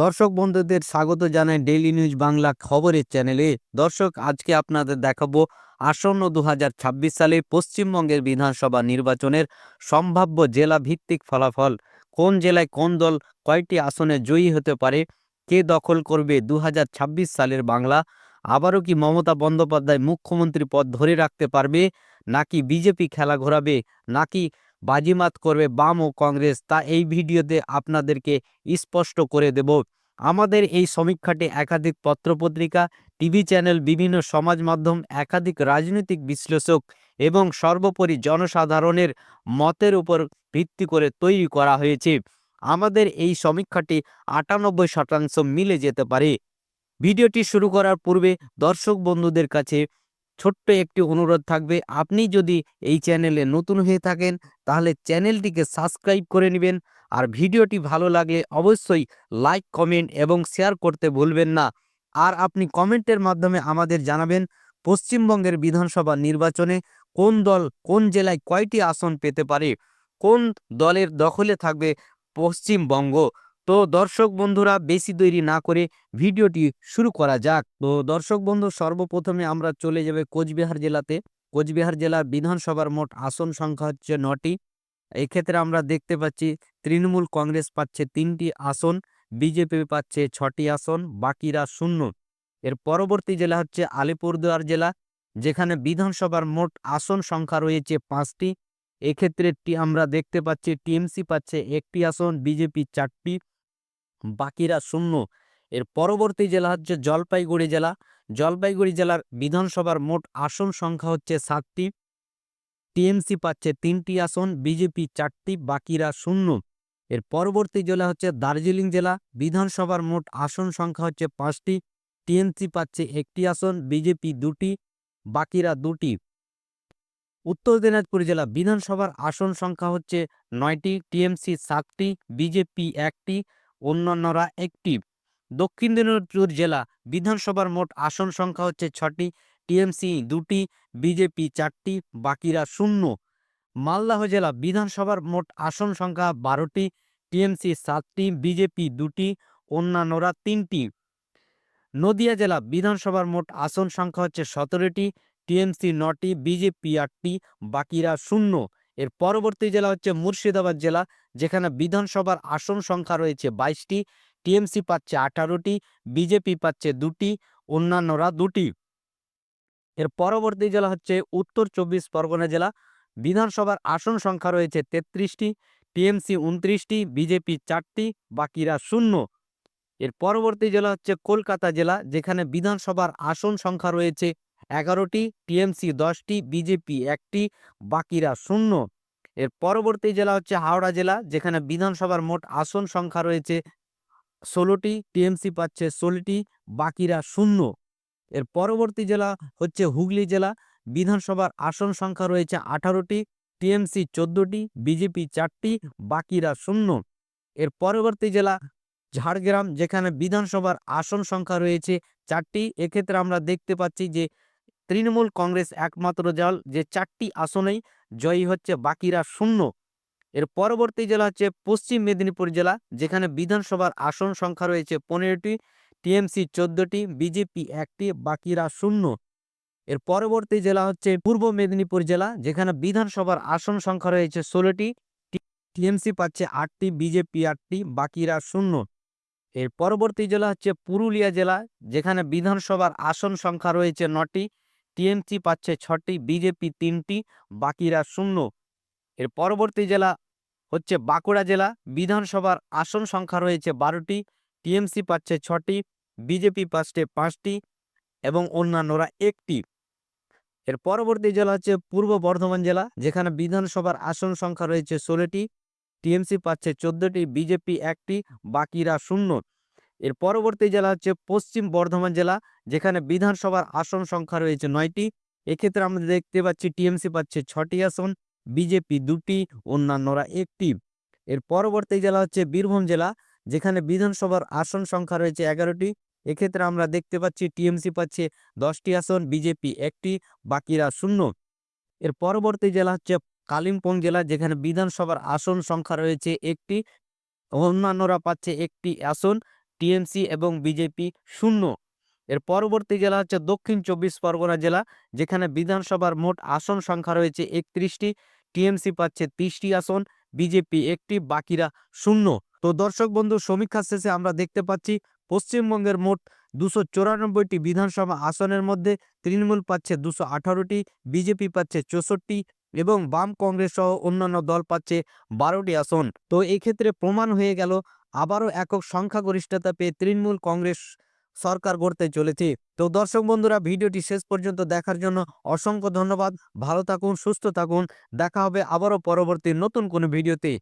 দর্শক বন্ধুদের স্বাগত জানাই ডেইলি নিউজ বাংলা খবরের চ্যানেলে। দর্শক, আজকে আপনাদের দেখাবো আসন্ন দু হাজার ছাব্বিশ সালে পশ্চিমবঙ্গের বিধানসভা নির্বাচনের সম্ভাব্য জেলা ভিত্তিক ফলাফল। কোন জেলায় কোন দল কয়টি আসনে জয়ী হতে পারে, কে দখল করবে দু হাজার ছাব্বিশ সালের বাংলা, আবারও কি মমতা বন্দ্যোপাধ্যায় মুখ্যমন্ত্রী পদ ধরে রাখতে পারবে, নাকি বিজেপি খেলা ঘোরাবে, নাকি বাজিমাত করবে বাম ও কংগ্রেস, তা এই ভিডিওতে আপনাদেরকে স্পষ্ট করে দেব। আমাদের এই সমীক্ষাটি একাধিক পত্রপত্রিকা, টিভি চ্যানেল, বিভিন্ন সমাজ মাধ্যম, একাধিক রাজনৈতিক বিশ্লেষক এবং সর্বোপরি জনসাধারণের মতের উপর ভিত্তি করে তৈরি করা হয়েছে। আমাদের এই সমীক্ষাটি আটানব্বই শতাংশ মিলে যেতে পারে। ভিডিওটি শুরু করার পূর্বে দর্শক বন্ধুদের কাছে ছোট্ট একটি অনুরোধ থাকবে। আপনি যদি এই চ্যানেলে নতুন হয়ে থাকেন, তাহলে চ্যানেলটিকে সাবস্ক্রাইব করে নেবেন। আর ভিডিওটি ভালো লাগলে অবশ্যই লাইক, কমেন্ট এবং শেয়ার করতে ভুলবেন না। আর আপনি কমেন্টের মাধ্যমে আমাদের জানাবেন, পশ্চিমবঙ্গের বিধানসভা নির্বাচনে কোন দল কোন জেলায় কয়টি আসন পেতে পারে? কোন দলের দখলে থাকবে পশ্চিমবঙ্গ? তো দর্শক বন্ধুরা, বেশি তৈরি না করে ভিডিওটি শুরু করা যাক। তো দর্শক বন্ধু, সর্বপ্রথমে আমরা চলে যাবে কোচবিহার জেলাতে। কোচবিহার জেলার বিধানসভার মোট আসন সংখ্যা হচ্ছে নটি। এক্ষেত্রে আমরা দেখতে পাচ্ছি, তৃণমূল কংগ্রেস পাচ্ছে তিনটি আসন, বিজেপি পাচ্ছে ছটি আসন, বাকিরা শূন্য। এর পরবর্তী জেলা হচ্ছে আলিপুরদুয়ার জেলা, যেখানে বিধানসভার মোট আসন সংখ্যা রয়েছে পাঁচটি। এক্ষেত্রে আমরা দেখতে পাচ্ছি, টিএমসি পাচ্ছে একটি আসন, বিজেপি চারটি। বাকিরা শূন্য। এর পরবর্তী জেলা হচ্ছে জলপাইগুড়ি জেলা। জলপাইগুড়ি জেলার বিধানসভার মোট আসন সংখ্যা হচ্ছে সাতটি। টিএমসি পাচ্ছে তিনটি আসন, বিজেপি চারটি, বাকিরা শূন্য। এর পরবর্তী জেলা হচ্ছে দার্জিলিং জেলা। বিধানসভার মোট আসন সংখ্যা হচ্ছে পাঁচটি। টিএমসি পাচ্ছে একটি আসন, বিজেপি দুটি, বাকিরা দুটি। উত্তর দিনাজপুর জেলা বিধানসভার আসন সংখ্যা হচ্ছে নয়টি, টিএমসি সাতটি, বিজেপি একটি। অন্যান্যরা একটি। দক্ষিণ দিনাজপুর জেলা বিধানসভার মোট আসন সংখ্যা হচ্ছে ছটি টিএমসি দুটি, বিজেপি চারটি, বাকিরা শূন্য। মালদাহ জেলা বিধানসভার মোট আসন সংখ্যা বারোটি, টিএমসি সাতটি, বিজেপি দুটি, অন্যান্যরা তিনটি। নদিয়া জেলা বিধানসভার মোট আসন সংখ্যা হচ্ছে সতেরোটি, টিএমসি নটি, বিজেপি আটটি, বাকিরা শূন্য। এর পরবর্তী জেলা হচ্ছে মুর্শিদাবাদ জেলা, যেখানে বিধানসভার আসন সংখ্যা রয়েছে বাইশটি, টিএমসি পাচ্ছে আঠারোটি, বিজেপি পাচ্ছে দুটি, অন্যান্যরা দুটি। এর পরবর্তী জেলা হচ্ছে উত্তর চব্বিশ পরগনা জেলা, বিধানসভার আসন সংখ্যা রয়েছে তেত্রিশটি, টিএমসি উনত্রিশটি, বিজেপি চারটি, বাকিরা শূন্য। এর পরবর্তী জেলা হচ্ছে কলকাতা জেলা, যেখানে বিধানসভার আসন সংখ্যা রয়েছে এগারোটি, টিএমসি দশটি, বিজেপি একটি, বাকিরা শূন্য। এর পরবর্তী জেলা হচ্ছে হাওড়া জেলা, যেখানে বিধানসভার মোট আসন সংখ্যা রয়েছে ষোলোটি, টিএমসি পাচ্ছে ষোলোটি, বাকিরা শূন্য। এর পরবর্তী জেলা হচ্ছে হুগলি জেলা, বিধানসভার আসন সংখ্যা রয়েছে আঠারোটি, টিএমসি চোদ্দোটি, বিজেপি চারটি, বাকিরা শূন্য। এর পরবর্তী জেলা ঝাড়গ্রাম, যেখানে বিধানসভার আসন সংখ্যা রয়েছে চারটি। এক্ষেত্রে আমরা দেখতে পাচ্ছি যে তৃণমূল কংগ্রেস একমাত্র দল, যে চারটি আসনেই জয়ী হচ্ছে বাকিরা শূন্য। এর পরবর্তী জেলা হচ্ছে পশ্চিম মেদিনীপুর জেলা, যেখানে বিধানসভার আসন সংখ্যা রয়েছে পনেরোটি, টিএমসি চোদ্দটি, বিজেপি একটি, বাকিরা শূন্য। এর পরবর্তী জেলা হচ্ছে পূর্ব মেদিনীপুর জেলা, যেখানে বিধানসভার আসন সংখ্যা রয়েছে ষোলোটি টিএমসি পাচ্ছে আটটি, বিজেপি আটটি, বাকিরা শূন্য। এর পরবর্তী জেলা হচ্ছে পুরুলিয়া জেলা, যেখানে বিধানসভার আসন সংখ্যা রয়েছে নটি টিএমসি পাচ্ছে ছটি বিজেপি তিনটি, বাকিরা শূন্য। এর পরবর্তী জেলা হচ্ছে বাঁকুড়া জেলা। বিধানসভার আসন সংখ্যা রয়েছে বারোটি, টিএমসি পাচ্ছে ছটি বিজেপি পাচ্ছে পাঁচটি এবং অন্যান্যরা একটি। এর পরবর্তী জেলা হচ্ছে পূর্ব বর্ধমান জেলা, যেখানে বিধানসভার আসন সংখ্যা রয়েছে ষোলোটি, টিএমসি পাচ্ছে চোদ্দটি, বিজেপি একটি, বাকিরা শূন্য। এর পরবর্তী জেলা হচ্ছে পশ্চিম বর্ধমান জেলা, যেখানে বিধানসভার আসন সংখ্যা রয়েছে নয়টি। এক্ষেত্রে আমরা দেখতে পাচ্ছি টিএমসি পাচ্ছে ছটি আসন, বিজেপি দুটি, অন্যান্যরা একটি। এর পরবর্তী জেলা হচ্ছে বীরভূম জেলা, যেখানে বিধানসভার আসন সংখ্যা রয়েছে এগারোটি। এক্ষেত্রে আমরা দেখতে পাচ্ছি টিএমসি পাচ্ছে দশটি আসন, বিজেপি একটি, বাকিরা শূন্য। এর পরবর্তী জেলা হচ্ছে কালিম্পং জেলা, যেখানে বিধানসভার আসন সংখ্যা রয়েছে একটি, অন্যান্যরা পাচ্ছে একটি আসন। টিএমসি এবং বিজেপি শূন্য। এর পরবর্তী জেলা হচ্ছে দক্ষিণ চব্বিশ পরগনা জেলা, যেখানে বিধানসভার মোট আসন সংখ্যা রয়েছে একত্রিশটি, টিএমসি পাচ্ছে তিরিশটি আসন, বিজেপি একটি, বাকিরা শূন্য। তো দর্শক বন্ধু, সমীক্ষা শেষে আমরা দেখতে পাচ্ছি পশ্চিমবঙ্গের মোট দুশো চুরানব্বইটি বিধানসভা আসনের মধ্যে তৃণমূল পাচ্ছে দুশো আঠারোটি, বিজেপি পাচ্ছে চৌষট্টি এবং বাম কংগ্রেস সহ অন্যান্য দল পাচ্ছে বারোটি আসন। তো এই ক্ষেত্রে প্রমাণ হয়ে গেল, আবারও একক সংখ্যাগরিষ্ঠতা পেয়ে তৃণমূল কংগ্রেস সরকার গড়তে চলেছে। তো দর্শক বন্ধুরা, ভিডিওটি শেষ পর্যন্ত দেখার জন্য অসংখ্য ধন্যবাদ। ভালো থাকুন, সুস্থ থাকুন। দেখা হবে আবারও পরবর্তী নতুন কোনো ভিডিওতে।